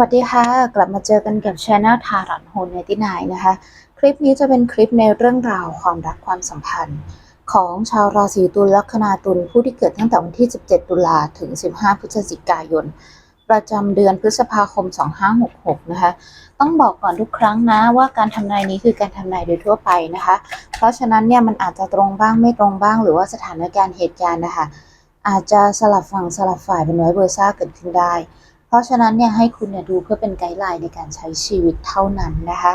สวัสดีค่ะ กลับมาเจอกันกับช anel ทารันโฮนในที่ไหนนะคะ คลิปนี้จะเป็นคลิปในเรื่องราวความรักความสัมพันธ์ ของชาวราศีตุลลัคนาตุลผู้ที่เกิดตั้งแต่วันที่ 17 ตุลาถึง 15 พฤศจิกายน ประจำเดือนพฤษภาคม 2566 นะคะ ต้องบอกก่อนทุกครั้งนะว่าการทำนายนี้คือการทำนายโดยทั่วไปนะคะ เพราะฉะนั้นเนี่ยมันอาจจะตรงบ้างไม่ตรงบ้าง หรือว่าสถานการณ์เหตุการณ์นะคะอาจจะสลับฝั่งสลับฝ่ายเป็นไว้เบอร์ซ่าเกิดขึ้นได้ เพราะฉะนั้นเนี่ยให้คุณเนี่ยดูเพื่อเป็นไกด์ไลน์ในการใช้ชีวิตเท่านั้นนะคะ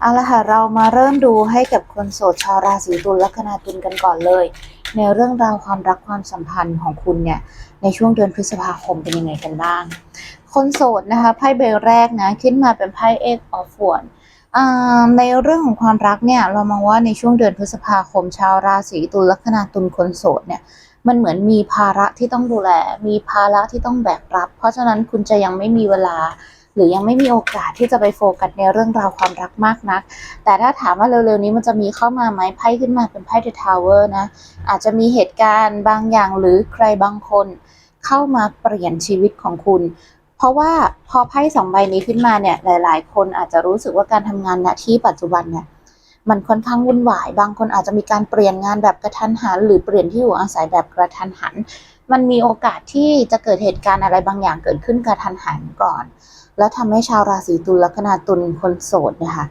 เอาละค่ะเรามาเริ่มดูให้กับคนโสดชาวราศีตุลลัคนาตุลกันก่อนเลย ในเรื่องราวความรักความสัมพันธ์ของคุณเนี่ยในช่วงเดือนพฤษภาคมเป็นยังไงกันบ้าง คนโสดนะคะไพ่ใบแรกนะขึ้นมาเป็นไพ่เอกออฟวอนในเรื่องของความรักเนี่ยเรามองว่าในช่วงเดือนพฤษภาคมชาวราศีตุลลัคนาตุลคนโสดเนี่ย มันเหมือนมีภาระที่ต้องดูแล มีภาระที่ต้องแบกรับ เพราะฉะนั้นคุณจะยังไม่มีเวลา หรือยังไม่มีโอกาสที่จะไปโฟกัสในเรื่องราวความรักมากนัก แต่ถ้าถามว่าเร็วๆนี้มันจะมีเข้ามาไหมไพ่ขึ้นมาเป็นไพ่ The Tower นะ อาจจะมีเหตุการณ์บางอย่างหรือใครบางคน เข้ามาเปลี่ยนชีวิตของคุณเพราะว่าพอไพ่สองใบนี้ขึ้นมาเนี่ยหลาย ๆ คนอาจจะรู้สึกว่าการทำงานณที่ปัจจุบันเนี่ย มันค่อนข้างวุ่นวาย บางคนอาจจะมีการเปลี่ยนงานแบบกระทันหัน หรือเปลี่ยนที่อยู่อาศัยแบบกระทันหัน มันมีโอกาสที่จะเกิดเหตุการณ์อะไรบางอย่างเกิดขึ้นกระทันหันก่อน แล้วทำให้ชาวราศีตุลลัคนาตุลคนโสดนี่ยค่ะ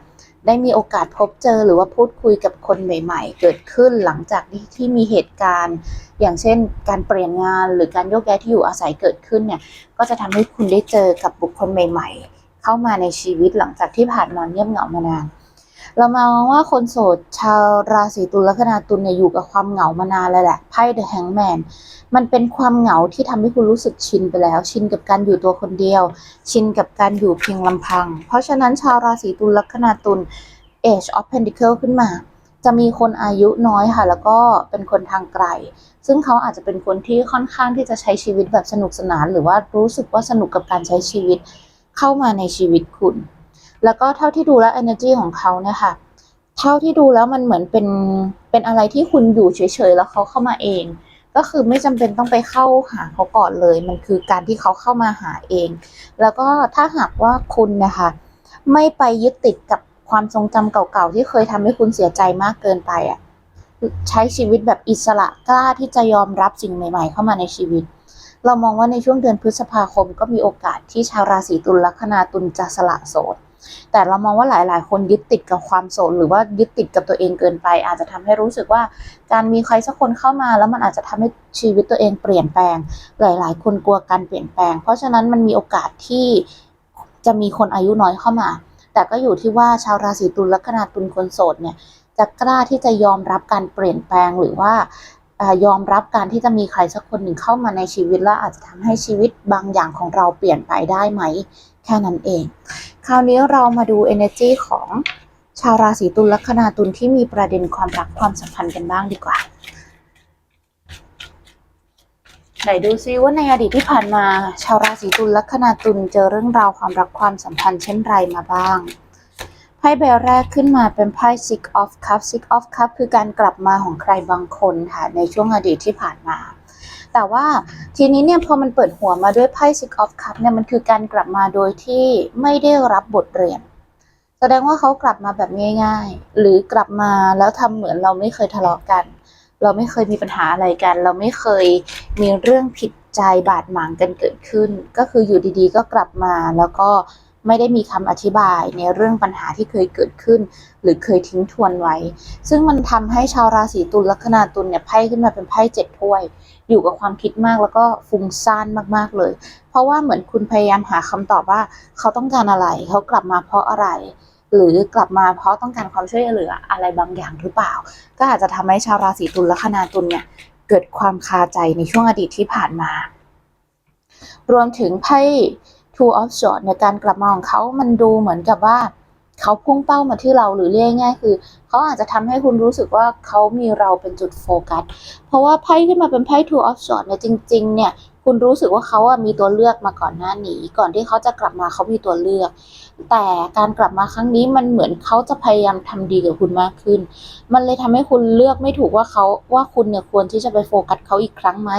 ได้มีโอกาสพบเจอหรือว่าพูดคุยกับคนใหม่ ๆ เกิดขึ้นหลังจากที่ที่มีเหตุการณ์ อย่างเช่น การเปลี่ยนงานหรือการโยกย้ายที่อยู่อาศัยเกิดขึ้นเนี่ยก็จะทำให้คุณได้เจอกับบุคคลใหม่ ๆ เข้ามาในชีวิตหลังจากที่ผ่านมาเงียบเหงามานาน เรามองว่าคนโสดชาวราศีตุลลัคนาตุลเนี่ยอยู่กับความเหงามานานแล้วแหละไพ่ The Hangman มันเป็นความเหงาที่ทำให้คุณรู้สึกชินไปแล้ว ชินกับการอยู่ตัวคนเดียว ชินกับการอยู่เพียงลำพัง เพราะฉะนั้นชาวราศีตุลลัคนาตุล Age of Pentacle ขึ้นมา จะมีคนอายุน้อยค่ะ แล้วก็เป็นคนทางไกล ซึ่งเขาอาจจะเป็นคนที่ค่อนข้างที่จะใช้ชีวิตแบบสนุกสนาน หรือว่ารู้สึกว่าสนุกกับการใช้ชีวิตเข้ามาในชีวิตคุณ แล้วก็เท่าที่ดูแล้ว energy ของเขาเนี่ยค่ะ เท่าที่ดูแล้วมันเหมือนเป็นเป็นอะไรที่คุณอยู่เฉยๆแล้วเขาเข้ามาเอง ก็คือไม่จำเป็นต้องไปเข้าหาเขาก่อนเลย มันคือการที่เขาเข้ามาหาเอง แล้วก็ถ้าหากว่าคุณนะคะไม่ไปยึดติดกับความทรงจำเก่าๆที่เคยทำให้คุณเสียใจมากเกินไปอะใช้ชีวิตแบบอิสระกล้าที่จะยอมรับสิ่งใหม่ ๆ เข้ามาในชีวิต เรามองว่าในช่วงเดือนพฤษภาคมก็มีโอกาสที่ชาวราศีตุลลัคนาตุลจะสละโสด แต่เรามองว่าหลาย ๆ คนยึดติดกับความโสดหรือว่ายึดติดกับตัวเองเกินไป อาจจะทำให้รู้สึกว่าการมีใครสักคนเข้ามา แล้วมันอาจจะทำให้ชีวิตตัวเองเปลี่ยนแปลง หลาย ๆ คนกลัวการเปลี่ยนแปลง เพราะฉะนั้นมันมีโอกาสที่จะมีคนอายุน้อยเข้ามา แต่ก็อยู่ที่ว่าชาวราศีตุลลัคนาตุลคนโสดเนี่ยจะกล้าที่จะยอมรับการเปลี่ยนแปลงหรือว่าอยอมรับการที่จะมีใครสักคนหนึ่งเข้ามาในชีวิตแล้วอาจจะทำให้ชีวิตบางอย่างของเราเปลี่ยนไปได้ไหม แค่นั้นเอง คราวนี้เรามาดู energy ของชาวราศีตุลลัคนาตุลที่มีประเด็นความรักความสัมพันธ์กันบ้างดีกว่า ไหนดูซิว่าในอดีตที่ผ่านมา ชาวราศีตุลลัคนาตุลเจอเรื่องราวความรักความสัมพันธ์เช่นไรมาบ้าง ไพ่ใบแรกขึ้นมาเป็นไพ่ Six of Cups Six of Cups คือการกลับมาของใครบางคนค่ะในช่วงอดีตที่ผ่านมา แต่ว่าทีนี้เนี่ยพอมันเปิดหัวมาด้วยไพ่ Six of Cups เนี่ยมันคือการกลับมาโดยที่ไม่ได้รับบทเรียน แสดงว่าเขากลับมาแบบง่าย ๆ หรือกลับมาแล้วทำเหมือนเราไม่เคยทะเลาะกัน เราไม่เคยมีปัญหาอะไรกัน เราไม่เคยมีเรื่องผิดใจบาดหมางกันเกิดขึ้น ก็คืออยู่ดีๆ ก็กลับมาแล้วก็ ไม่ได้มีคำอธิบายในเรื่องปัญหาที่เคยเกิดขึ้น หรือเคยทิ้งทวนไว้ ซึ่งมันทำให้ชาวราศีตุลลัคนาตุลเนี่ยไพ่ขึ้นมาเป็นไพ่เจ็ดถ้วย อยู่กับความคิดมากแล้วก็ฟุ้งซ่านมากๆเลย เพราะว่าเหมือนคุณพยายามหาคำตอบว่าเขาต้องการอะไร เขากลับมาเพราะอะไรหรือกลับมาเพราะต้องการความช่วยเหลืออะไรบางอย่างหรือเปล่า ก็อาจจะทำให้ชาวราศีตุลลัคนาตุลเนี่ยเกิดความคาใจในช่วงอดีตที่ผ่านมา รวมถึงไพ่ Two of Swords ในการกลับมาของเขามันดูเหมือนกับว่า เขาพุ่งเป้ามาที่เราหรือเรียกง่ายๆคือ เขาอาจจะทำให้คุณรู้สึกว่าเขามีเราเป็นจุดโฟกัส เพราะว่าไพ่ขึ้นมาเป็นไพ่ Two of Swords เนี่ยจริง ๆ เนี่ยคุณรู้สึกว่าเขาอะมีตัวเลือกมาก่อนหน้านี้ ก่อนที่เขาจะกลับมาเขามีตัวเลือก แต่การกลับมาครั้งนี้มันเหมือนเขาจะพยายามทำดีกับคุณมากขึ้น มันเลยทำให้คุณเลือกไม่ถูกว่าเขาว่าคุณเนี่ยควรที่จะไปโฟกัสเขาอีกครั้งไหม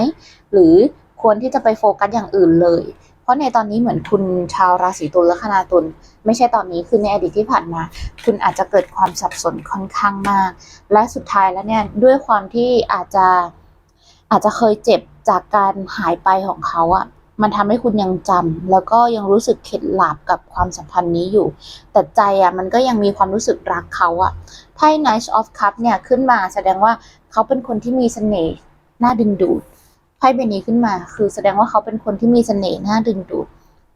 หรือควรที่จะไปโฟกัสอย่างอื่นเลย เพราะในตอนนี้เหมือนคุณชาวราศีตุลแลัคนาตุลไม่ใช่ตอนนี้คือในอดีตที่ผ่านมา คุณอาจจะเกิดความสับสนค่อนข้างมาก และสุดท้ายแล้วเนี่ยด้วยความที่อาจจะอาจจะเคยเจ็บจากการหายไปของเขาอะมันทำให้คุณยังจำแล้วก็ยังรู้สึกเข็ดหลาบกับความสัมพันธ์นี้อยู่ แต่ใจอะมันก็ยังมีความรู้สึกรักเขาอะไพ่ Knight of Cup เนี่ยขึ้นมาแสดงว่าเขาเป็นคนที่มีเสน่ห์น่าดึงดูด ไพ่ใบนี้ขึ้นมา คือแสดงว่าเขาเป็นคนที่มีเสน่ห์น่าดึงดูด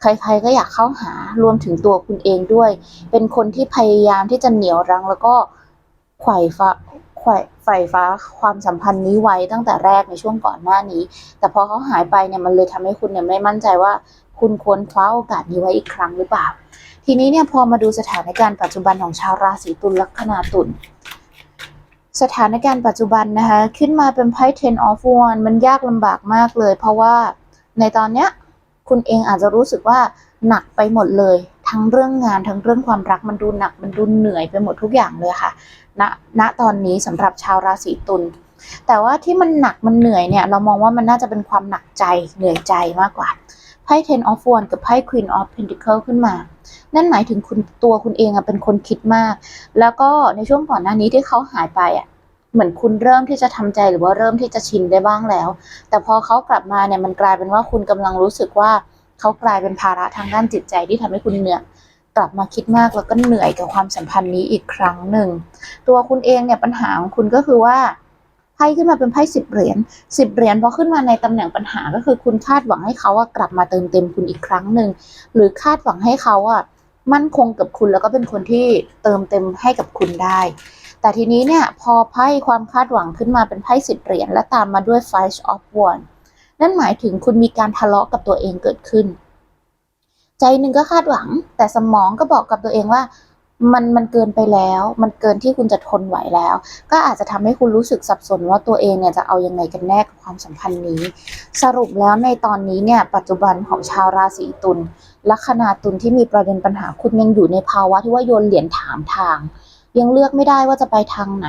ใครๆก็อยากเข้าหารวมถึงตัวคุณเองด้วย เป็นคนที่พยายามที่จะเหนียวรั้ง แล้วก็ไขว่ฟ้าไขว่ไฟฟ้าความสัมพันธ์นี้ไว้ตั้งแต่แรกในช่วงก่อนหน้านี้ แต่พอเขาหายไปเนี่ยมันเลยทำให้คุณเนี่ยไม่มั่นใจว่า คุณควรคว้าโอกาสนี้ไว้อีกครั้งหรือเปล่า ทีนี้เนี่ยพอมาดูสถานการณ์ปัจจุบันของชาวราศีตุลลัคนาตุล สถานการณ์ปัจจุบันนะคะ ขึ้นมาเป็นไพ่ ten of wands มันยากลำบากมากเลย เพราะว่าในตอนเนี้ยคุณเองอาจจะรู้สึกว่าหนักไปหมดเลย ทั้งเรื่องงานทั้งเรื่องความรักมันดูหนักมันดูเหนื่อยไปหมดทุกอย่างเลยค่ะณณตอนนี้สำหรับชาวราศีตุลแต่ว่าที่มันหนักมันเหนื่อยเนี่ยเรามองว่ามันน่าจะเป็นความหนักใจเหนื่อยใจมากกว่าไพ่ ten of wands กับไพ่ queen of pentacle ขึ้นมา นั่นหมายถึงคุณตัวคุณเองอะเป็นคนคิดมาก แล้วก็ในช่วงก่อนหน้านี้ที่เขาหายไปอะเหมือนคุณเริ่มที่จะทำใจหรือว่าเริ่มที่จะชินได้บ้างแล้ว แต่พอเขากลับมาเนี่ยมันกลายเป็นว่าคุณกำลังรู้สึกว่าเขากลายเป็นภาระทางด้านจิตใจที่ทำให้คุณเหนื่อยกลับมาคิดมากแล้วก็เหนื่อยกับความสัมพันธ์นี้อีกครั้งหนึ่ง ตัวคุณเองเนี่ยปัญหาของคุณก็คือว่า ไพ่ขึ้นมาเป็นไพ่สิบเหรียญสิบเหรียญพอขึ้นมาในตำแหน่งปัญหาก็คือคุณคาดหวังให้เขาอะกลับมาเติมเต็มคุณอีกครั้งหนึ่งหรือคาดหวังให้เขาอะมั่นคงกับคุณแล้วก็เป็นคนที่เติมเต็มให้กับคุณได้ แต่ทีนี้เนี่ยพอไพ่ความคาดหวังขึ้นมาเป็นไพ่สิบเหรียญและตามมาด้วย Five of Wands นั่นหมายถึงคุณมีการทะเลาะกับตัวเองเกิดขึ้น ใจหนึ่งก็คาดหวัง แต่สมองก็บอกกับตัวเองว่า มันมันเกินไปแล้ว มันเกินที่คุณจะทนไหวแล้ว ก็อาจจะทำให้คุณรู้สึกสับสนว่าตัวเองเนี่ยจะเอายังไงกันแน่กับความสัมพันธ์นี้ สรุปแล้วในตอนนี้เนี่ยปัจจุบันของชาวราศีตุลลัคนาตุลที่มีประเด็นปัญหาคุณยังอยู่ในภาวะที่ว่าโยนเหรียญถามทาง ยังเลือกไม่ได้ว่าจะไปทางไหน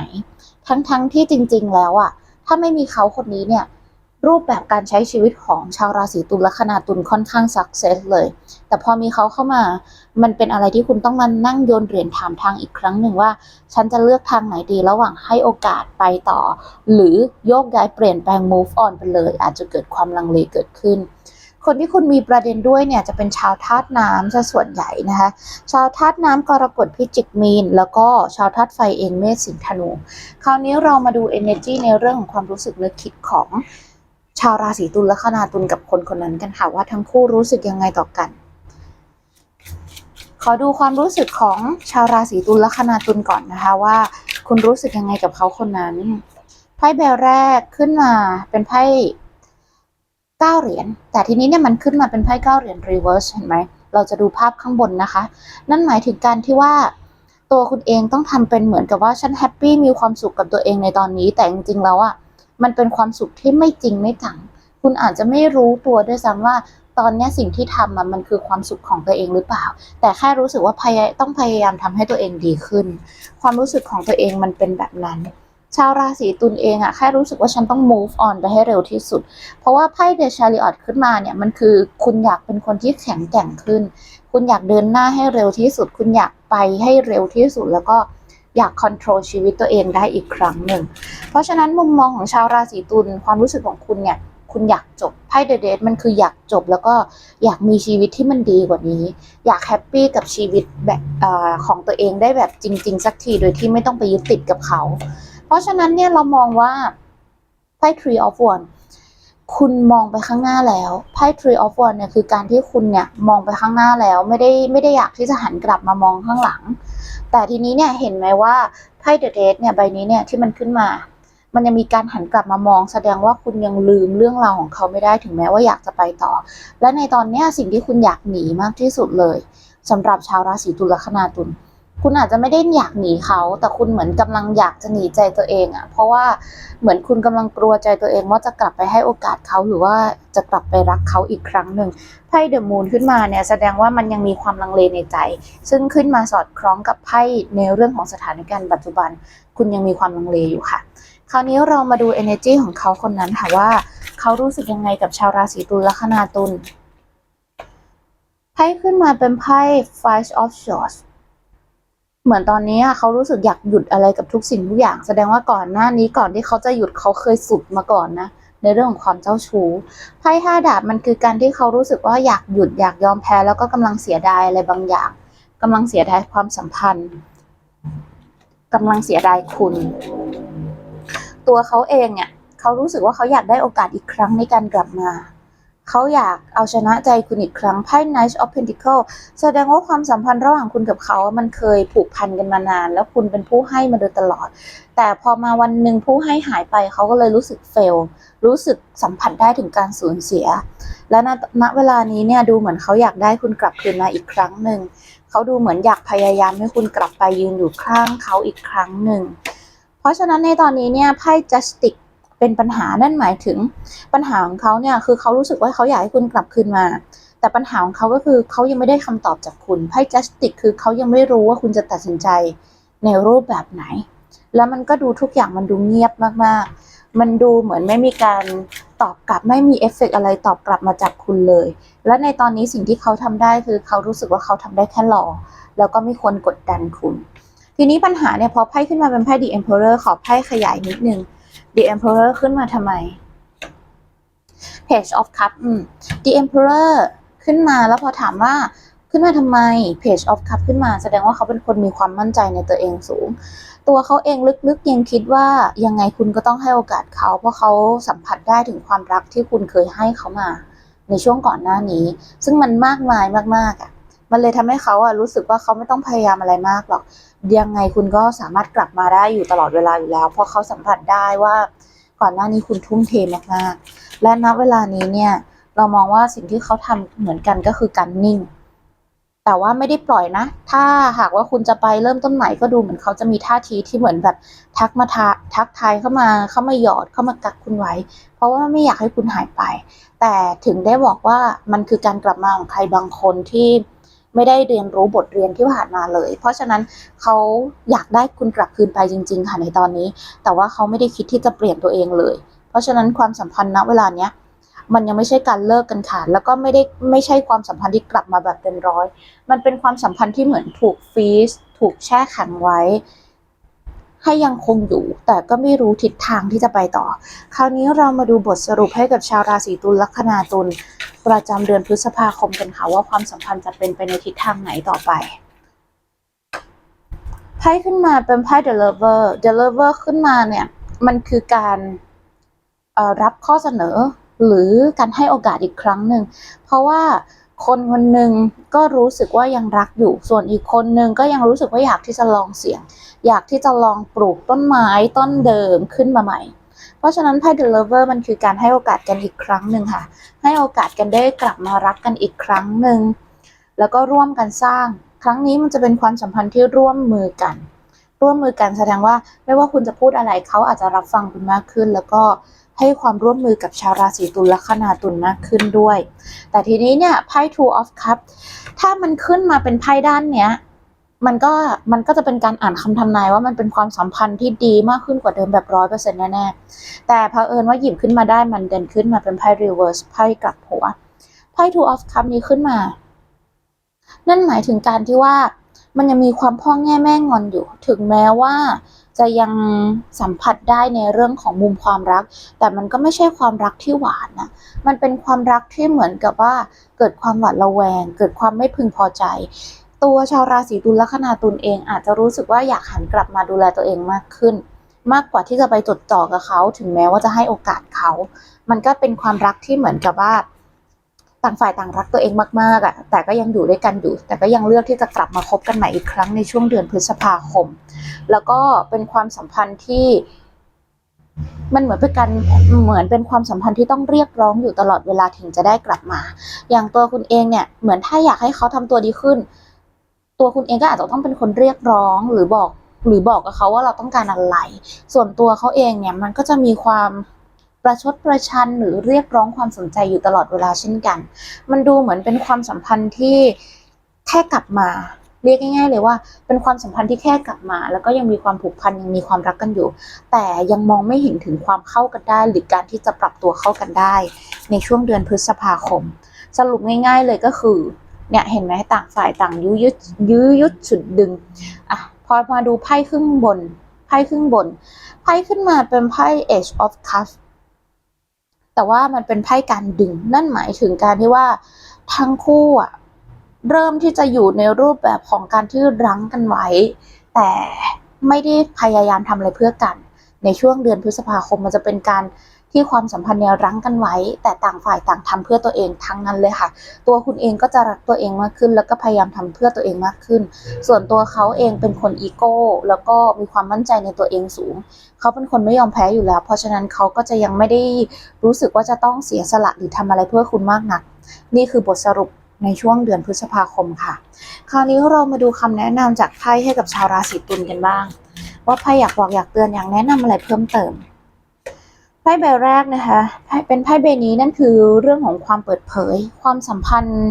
ทั้งๆทที่จริง ๆ แล้วอะถ้าไม่มีเขาคนนี้เนี่ย รูปแบบการใช้ชีวิตของชาวราศีตุลลัคนาตุลค่อนข้างสักเซสเลย แต่พอมีเขาเข้ามา มันเป็นอะไรที่คุณต้องมานั่งโยนเหรียญถามทางอีกครั้งหนึ่งว่า ฉันจะเลือกทางไหนดีระหว่างให้โอกาสไปต่อ หรือโยกย้ายเปลี่ยนแปลง move on ไปเลย อาจจะเกิดความลังเลเกิดขึ้น คนที่คุณมีประเด็นด้วยเนี่ยจะเป็นชาวธาตุน้ำซะส่วนใหญ่นะคะ ชาวธาตุน้ำกรกฎพิจิกมีน แล้วก็ชาวธาตุไฟเองเมษสิงธนู คราวนี้เรามาดู energy ในเรื่องของความรู้สึกนึกคิดของ ชาวราศีตุลและคนาตุลกับคนคนนั้นกันค่ะว่าทั้งคู่รู้สึกยังไงต่อกัน ขอดูความรู้สึกของชาวราศีตุลและคนาตุลก่อนนะคะว่า คุณรู้สึกยังไงกับเขาคนนั้นไพ่ใบแรกขึ้นมาเป็นไพ่เก้าเหรียญแต่ทีนี้เนี่ยมันขึ้นมาเป็นไพ่เก้าเหรียญรีเวิร์สเห็นไหมเราจะดูภาพข้างบนนะคะ นั่นหมายถึงการที่ว่าตัวคุณเองต้องทำเป็นเหมือนกับว่าฉันแฮปปี้มีความสุขกับตัวเองในตอนนี้ แต่จริงๆแล้วอะ มันเป็นความสุขที่ไม่จริงไม่จัง คุณอาจจะไม่รู้ตัวด้วยซ้ำว่าตอนนี้สิ่งที่ทำมันคือความสุขของตัวเองหรือเปล่า แต่แค่รู้สึกว่าพยายต้องพยายามทำให้ตัวเองดีขึ้น ความรู้สึกของตัวเองมันเป็นแบบนั้น ชาวราศีตุลเองอะแค่รู้สึกว่าฉันต้อง move on ไปให้เร็วที่สุด เพราะว่าไพ่เดชาริออตขึ้นมาเนี่ยมันคือคุณอยากเป็นคนที่แข็งแกร่งขึ้น คุณอยากเดินหน้าให้เร็วที่สุด คุณอยากไปให้เร็วที่สุดแล้วก็ อยาก control ชีวิตตัวเองได้อีกครั้งหนึ่ง เพราะฉะนั้นมุมมองของชาวราศีตุลความรู้สึกของคุณเนี่ยคุณอยากจบไพ่เดอะเดทมันคืออยากจบแล้วก็อยากมีชีวิตที่มันดีกว่านี้ อยากแฮปปี้กับชีวิตแบบออของตัวเองได้แบบจริง ๆ สักทีโดยที่ไม่ต้องไปยึดติดกับเขา เพราะฉะนั้นเนี่ยเรามองว่าไพ่ Tree of Wands คุณมองไปข้างหน้าแล้วไพ่ Tree of Wands เนี่ยคือการที่คุณเนี่ยมองไปข้างหน้าแล้วไม่ได้ไม่ได้อยากที่จะหันกลับมามองข้างหลัง แต่ทีนี้เนี่ยเห็นไหมว่าไพ่เดอะเดทเนี่ยใบนี้เนี่ยที่มันขึ้นมา มันยังมีการหันกลับมามอง แสดงว่าคุณยังลืมเรื่องราวของเขาไม่ได้ถึงแม้ว่าอยากจะไปต่อ และในตอนเนี้ยสิ่งที่คุณอยากหนีมากที่สุดเลยสำหรับชาวราศีตุลลัคนาตุล คุณอาจจะไม่ได้อยากหนีเขา แต่คุณเหมือนกำลังอยากจะหนีใจตัวเองอะ่ะ เพราะว่าเหมือนคุณกำลังกลัวใจตัวเองว่าจะกลับไปให้โอกาสเขาหรือว่าจะกลับไปรักเขาอีกครั้งหนึ่งไพ่เดอะมูนขึ้นมาเนี่ยแสดงว่ามันยังมีความลังเลในใจ ซึ่งขึ้นมาสอดคล้องกับไพ่ในเรื่องของสถานการณ์ปัจจุบัน คุณยังมีความลังเลอยู่ค่ะ คราวนี้เรามาดู energy ของเขาคนนั้นค่ะว่าเขารู้สึกยังไงกับชาวราศีตุลลัคนาตุลไพ่ขึ้นมาเป็นไพ่ Five of Swords เหมือนตอนนี้เขารู้สึกอยากหยุดอะไรกับทุกสิ่งทุกอย่าง แสดงว่าก่อนหน้านี้ก่อนที่เขาจะหยุดเขาเคยสุดมาก่อนนะในเรื่องของความเจ้าชู้ไพ่ห้าดาบมันคือการที่เขารู้สึกว่าอยากหยุดอยากยอมแพ้แล้วก็กำลังเสียดายอะไรบางอย่างกำลังเสียดายความสัมพันธ์กำลังเสียดายคุณ ตัวเขาเองเนี่ยเขารู้สึกว่าเขาอยากได้โอกาสอีกครั้งในการกลับมา เขาอยากเอาชนะใจคุณอีกครั้งไพ่ Knight of Pentacle แสดงว่าความสัมพันธ์ระหว่างคุณกับเขา มันเคยผูกพันกันมานาน แล้วคุณเป็นผู้ให้มาโดยตลอด แต่พอมาวันหนึ่งผู้ให้หายไปเขาก็เลยรู้สึกเฟล รู้สึกสัมผัสได้ถึงการสูญเสีย และณณเวลานี้เนี่ยดูเหมือนเขาอยากได้คุณกลับคืนมาอีกครั้งหนึ่งเขาดูเหมือนอยากพยายามให้คุณกลับไปยืนอยู่ข้างเขาอีกครั้งหนึ่ง เพราะฉะนั้นในตอนนี้เนี่ยไพ่ Justice เป็นปัญหานั่นหมายถึงปัญหาของเขาเนี่ยคือเขารู้สึกว่าเขาอยากให้คุณกลับคืนมา แต่ปัญหาของเขาก็คือเขายังไม่ได้คำตอบจากคุณไพ่ Justice คือเขายังไม่รู้ว่าคุณจะตัดสินใจในรูปแบบไหน แล้วมันก็ดูทุกอย่างมันดูเงียบมากๆ มันดูเหมือนไม่มีการตอบกลับไม่มีเอฟเฟกต์อะไรตอบกลับมาจากคุณเลย และในตอนนี้สิ่งที่เขาทำได้คือเขารู้สึกว่าเขาทำได้แค่รอแล้วก็ไม่ควรกดดันคุณ ทีนี้ปัญหาเนี่ยพอไพ่ขึ้นมาเป็นไพ่ The Emperor ขอไพ่ขยายนิดนึง The Emperor ขึ้นมาทำไม Page of Cup อืม The Emperor ขึ้นมาแล้วพอถามว่าขึ้นมาทำไม Page of Cup ขึ้นมาแสดงว่าเขาเป็นคนมีความมั่นใจในตัวเองสูง ตัวเขาเองลึกๆยังคิดว่ายังไงคุณก็ต้องให้โอกาสเขา เพราะเขาสัมผัสได้ถึงความรักที่คุณเคยให้เขามา ในช่วงก่อนหน้านี้ ซึ่งมันมากมายมากๆอะ มันเลยทำให้เขาอะรู้สึกว่าเขาไม่ต้องพยายามอะไรมากหรอก ยังไงคุณก็สามารถกลับมาได้อยู่ตลอดเวลาอยู่แล้ว เพราะเขาสัมผัสได้ว่าก่อนหน้านี้คุณทุ่มเทมากๆ และณเวลานี้เนี่ย เรามองว่าสิ่งที่เขาทำเหมือนกันก็คือการนิ่ง แต่ว่าไม่ได้ปล่อยนะ ถ้าหากว่าคุณจะไปเริ่มต้นใหม่ก็ดูเหมือนเขาจะมีท่าทีที่เหมือนแบบทักมาทาทักทายเข้ามาเข้ามาหยอดเข้ามากักคุณไว้ เพราะว่าไม่อยากให้คุณหายไป แต่ถึงได้บอกว่ามันคือการกลับมาของใครบางคนที่ ไม่ได้เรียนรู้บทเรียนที่ผ่านมาเลย เพราะฉะนั้นเขาอยากได้คุณกลับคืนไปจริง ๆ ค่ะในตอนนี้ แต่ว่าเขาไม่ได้คิดที่จะเปลี่ยนตัวเองเลย เพราะฉะนั้นความสัมพันธ์ณเวลาเนี้ยมันยังไม่ใช่การเลิกกันขาดแล้วก็ไม่ได้ไม่ใช่ความสัมพันธ์ที่กลับมาแบบเต็มร้อย มันเป็นความสัมพันธ์ที่เหมือนถูกฟีซถูกแช่แข็งไว้ ให้ยังคงอยู่ แต่ก็ไม่รู้ทิศทางที่จะไปต่อ คราวนี้เรามาดูบทสรุปให้กับชาวราศีตุลลัคนาตุลประจำเดือนพฤษภาคมกันค่ะว่าความสัมพันธ์จะเป็นไปในทิศทางไหนต่อไปไพ่ขึ้นมาเป็นไพ่ The Lover The Lover ขึ้นมาเนี่ยมันคือการรับข้อเสนอหรือการให้โอกาสอีกครั้งหนึ่ง เพราะว่า คนคนหนึ่งก็รู้สึกว่ายังรักอยู่ ส่วนอีกคนหนึ่งก็ยังรู้สึกว่าอยากที่จะลองเสี่ยง อยากที่จะลองปลูกต้นไม้ต้นเดิมขึ้นมาใหม่ เพราะฉะนั้นไพ่ The Lover มันคือการให้โอกาสกันอีกครั้งหนึ่งค่ะ ให้โอกาสกันได้กลับมารักกันอีกครั้งหนึ่ง แล้วก็ร่วมกันสร้าง ครั้งนี้มันจะเป็นความสัมพันธ์ที่ร่วมมือกัน ร่วมมือกันแสดงว่าไม่ว่าคุณจะพูดอะไรเขาอาจจะรับฟังคุณมากขึ้น แล้วก็ ให้ความร่วมมือกับชาวราศีตุลและคนาตุลมากขึ้นด้วย แต่ทีนี้เนี่ยไพ่ Two of Cups ถ้ามันขึ้นมาเป็นไพ่ด้านเนี้ยมันก็มันก็จะเป็นการอ่านคำทำนายว่ามันเป็นความสัมพันธ์ที่ดีมากขึ้นกว่าเดิมแบบร้อยเปอร์เซ็นต์แน่ๆแต่เผอิญว่าหยิบขึ้นมาได้มันเดินขึ้นมาเป็นไพ่ reverse ไพ่กลับหัวไพ่ two of cups นี้ขึ้นมา นั่นหมายถึงการที่ว่ามันยังมีความพ่องแง่แม่งอนอยู่ ถึงแม้ว่า จะยังสัมผัสได้ในเรื่องของมุมความรัก แต่มันก็ไม่ใช่ความรักที่หวานนะ มันเป็นความรักที่เหมือนกับว่าเกิดความหวาดระแวง เกิดความไม่พึงพอใจ ตัวชาวราศีตุลละคนาตุลเองอาจจะรู้สึกว่าอยากหันกลับมาดูแลตัวเองมากขึ้น มากกว่าที่จะไปจดจ่อกับเขา ถึงแม้ว่าจะให้โอกาสเขา มันก็เป็นความรักที่เหมือนกับว่า ต่างฝ่ายต่างรักตัวเองมากๆอะ แต่ก็ยังอยู่ด้วยกันอยู่ แต่ก็ยังเลือกที่จะกลับมาคบกันใหม่อีกครั้งในช่วงเดือนพฤษภาคม แล้วก็เป็นความสัมพันธ์ที่มันเหมือนเป็นการเหมือนเป็นความสัมพันธ์ที่ต้องเรียกร้องอยู่ตลอดเวลาถึงจะได้กลับมา อย่างตัวคุณเองเนี่ยเหมือนถ้าอยากให้เขาทำตัวดีขึ้น ตัวคุณเองก็อาจจะต้องเป็นคนเรียกร้องหรือบอกหรือบอกกับเขาว่าเราต้องการอะไร ส่วนตัวเขาเองเนี่ยมันก็จะมีความ ประชดประชันหรือเรียกร้องความสนใจอยู่ตลอดเวลาเช่นกัน มันดูเหมือนเป็นความสัมพันธ์ที่แค่กลับมา เรียกง่าย ๆ เลยว่า เป็นความสัมพันธ์ที่แค่กลับมา แล้วก็ยังมีความผูกพันยังมีความรักกันอยู่ แต่ยังมองไม่เห็นถึงความเข้ากันได้ หรือการที่จะปรับตัวเข้ากันได้ ในช่วงเดือนพฤษภาคม สรุปง่าย ๆ เลยก็คือเนี่ยเห็นไหมต่างฝ่ายต่างยื้อยุดยื้อยุดฉุดดึงอะพอมาดูไพ่ครึ่งบนไพ่ครึ่งบนไพ่ขึ้นมาเป็นไพ่ Age of Cups แต่ว่ามันเป็นไพ่การดึง นั่นหมายถึงการที่ว่าทั้งคู่อะเริ่มที่จะอยู่ในรูปแบบของการที่รั้งกันไว้ แต่ไม่ได้พยายามทำอะไรเพื่อกัน ในช่วงเดือนพฤษภาคมมันจะเป็นการ ที่ความสัมพันธ์เนี่ยรั้งกันไว้ แต่ต่างฝ่ายต่างทำเพื่อตัวเองทั้งนั้นเลยค่ะ ตัวคุณเองก็จะรักตัวเองมากขึ้น แล้วก็พยายามทำเพื่อตัวเองมากขึ้น ส่วนตัวเขาเองเป็นคนอีโก้แล้วก็มีความมั่นใจในตัวเองสูง เขาเป็นคนไม่ยอมแพ้อยู่แล้ว เพราะฉะนั้นเขาก็จะยังไม่ได้รู้สึกว่าจะต้องเสียสละหรือทำอะไรเพื่อคุณมากนัก นี่คือบทสรุปในช่วงเดือนพฤษภาคมค่ะ คราวนี้เรามาดูคำแนะนำจากไพ่ให้กับชาวราศีตุลกันบ้าง ว่าไพ่อยากบอกอยากเตือนอยากแนะนำอะไรเพิ่มเติม พ่ใบแรกนะคะเป็นไพ่ใบนี้นั่นคือเรื่องของความเปิดเผย ความสัมพันธ์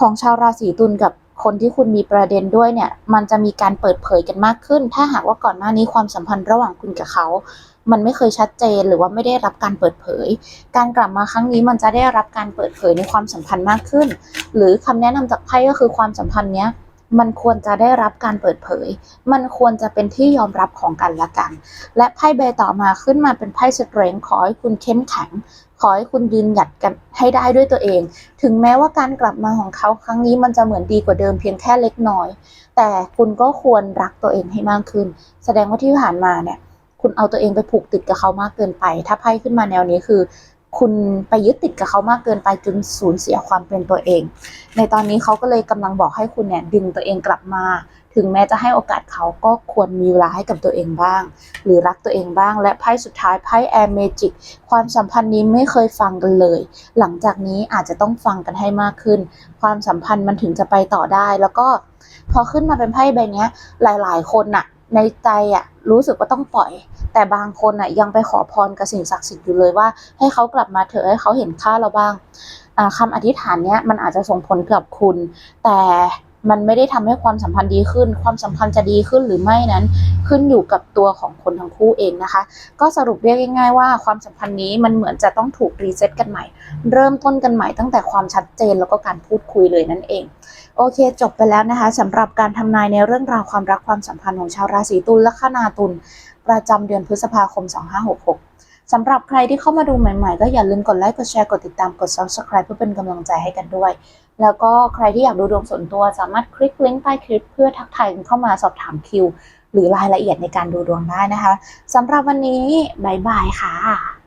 ของชาวราศีตุลกับคนที่คุณมีประเด็นด้วยเนี่ย มันจะมีการเปิดเผยกันมากขึ้น ถ้าหากว่าก่อนหน้านี้ความสัมพันธ์ระหว่างคุณกับเขา มันไม่เคยชัดเจนหรือว่าไม่ได้รับการเปิดเผย การกลับมาครั้งนี้มันจะได้รับการเปิดเผยในความสัมพันธ์มากขึ้น หรือคำแนะนำจากไพ่ก็คือความสัมพันธ์เนี้ย มันควรจะได้รับการเปิดเผย มันควรจะเป็นที่ยอมรับของกันและกัน และไพ่ใบต่อมาขึ้นมาเป็นไพ่สเตรนขอให้คุณเข้มแข็ง ขอให้คุณยืนหยัดกันให้ได้ด้วยตัวเอง ถึงแม้ว่าการกลับมาของเขาครั้งนี้มันจะเหมือนดีกว่าเดิมเพียงแค่เล็กน้อย แต่คุณก็ควรรักตัวเองให้มากขึ้น แสดงว่าที่ผ่านมาเนี่ย คุณเอาตัวเองไปผูกติดกับเขามากเกินไป ถ้าไพ่ขึ้นมาแนวนี้คือ คุณไปยึดติดกับเขามากเกินไปจนสูญเสียความเป็นตัวเอง ในตอนนี้เขาก็เลยกำลังบอกให้คุณเนี่ยดึงตัวเองกลับมา ถึงแม้จะให้โอกาสเขาก็ควรมีเวลาให้กับตัวเองบ้าง หรือรักตัวเองบ้าง และไพ่สุดท้ายไพ่แอร์เมจิกความสัมพันธ์นี้ไม่เคยฟังกันเลย หลังจากนี้อาจจะต้องฟังกันให้มากขึ้น ความสัมพันธ์มันถึงจะไปต่อได้ แล้วก็พอขึ้นมาเป็นไพ่ใบเนี้ยหลาย ๆ คนน่ะ ในใจอะรู้สึกว่าต้องปล่อย แต่บางคนน่ะยังไปขอพรกับสิ่งศักดิ์สิทธิ์อยู่เลยว่า ให้เขากลับมาเถอะให้เขาเห็นค่าเราบ้างคำคำอธิษฐานเนี้ยมันอาจจะส่งผลกับคุณ แต่ มันไม่ได้ทำให้ความสัมพันธ์ดีขึ้น ความสัมพันธ์จะดีขึ้นหรือไม่นั้น ขึ้นอยู่กับตัวของคนทั้งคู่เองนะคะ ก็สรุปเรียกง่ายๆว่าความสัมพันธ์นี้มันเหมือนจะต้องถูกรีเซ็ตกันใหม่ เริ่มต้นกันใหม่ตั้งแต่ความชัดเจนแล้วก็การพูดคุยเลยนั่นเอง โอเค จบไปแล้วนะคะสำหรับการทำนายในเรื่องราวความรักความสัมพันธ์ของชาวราศีตุลและคนาตุลประจำเดือนพฤษภาคม 2566สำหรับใครที่เข้ามาดูใหม่ๆ ก็อย่าลืมกดไลค์ กดแชร์ กดติดตาม กด subscribe เพื่อเป็นกำลังใจให้กันด้วย แล้วก็ใครที่อยากดูดวงส่วนตัวสามารถคลิกลิงก์ใต้คลิปเพื่อทักทายเข้ามาสอบถามคิว หรือรายละเอียดในการดูดวงได้นะคะสำหรับวันนี้บายบายค่ะ